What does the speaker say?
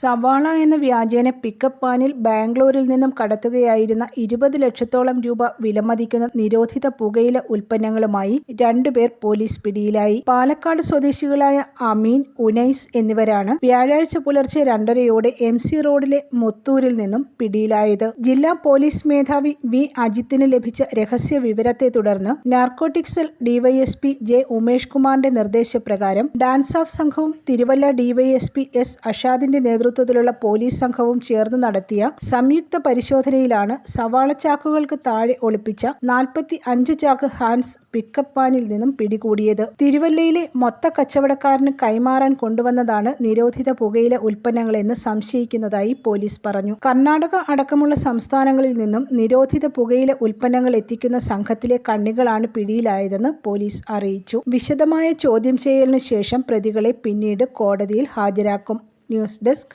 സവാള എന്ന വ്യാജേന പിക്കപ്പ് വാനിൽ ബാംഗ്ലൂരിൽ നിന്നും കടത്തുകയായിരുന്ന ഇരുപത് ലക്ഷത്തോളം രൂപ വിലമതിക്കുന്ന നിരോധിത പുകയില ഉൽപ്പന്നങ്ങളുമായി രണ്ടുപേർ പോലീസ് പിടിയിലായി. പാലക്കാട് സ്വദേശികളായ അമീൻ ഉനൈസ് എന്നിവരാണ് വ്യാഴാഴ്ച പുലർച്ചെ രണ്ടരയോടെ എം സി റോഡിലെ മുത്തൂരിൽ നിന്നും പിടിയിലായത്. ജില്ലാ പോലീസ് മേധാവി വി അജിത്തിന് ലഭിച്ച രഹസ്യ വിവരത്തെ തുടർന്ന് narcotics cell DYSP J Umesh കുമാറിന്റെ നിർദ്ദേശപ്രകാരം ഡാൻസ് ഓഫ് സംഘവും തിരുവല്ല ഡിവൈഎസ്പി എസ് അഷാദിന്റെ നേതൃത്വത്തിലുള്ള പോലീസ് സംഘവും ചേർന്ന് നടത്തിയ സംയുക്ത പരിശോധനയിലാണ് സവാള ചാക്കുകൾക്ക് താഴെ ഒളിപ്പിച്ച നാൽപ്പത്തി അഞ്ച് ചാക്ക് ഹാൻസ് പിക്കപ്പ് വാനിൽ നിന്നും പിടികൂടിയത്. തിരുവല്ലയിലെ മൊത്ത കച്ചവടക്കാരന് കൈമാറാൻ കൊണ്ടുവന്നതാണ് നിരോധിത പുകയില ഉൽപ്പന്നങ്ങളെന്ന് സംശയിക്കുന്നതായി പോലീസ് പറഞ്ഞു. കർണാടക അടക്കമുള്ള സംസ്ഥാനങ്ങളിൽ നിന്നും നിരോധിത പുകയില ഉൽപ്പന്നങ്ങൾ എത്തിക്കുന്ന സംഘത്തിലെ കണ്ണികളാണ് പിടിയിലായതെന്ന് പോലീസ് അറിയിച്ചു. വിശദമായ ചോദ്യം ചെയ്യലിനു ശേഷം പ്രതികളെ പിന്നീട് കോടതിയിൽ ഹാജരാക്കും. News desk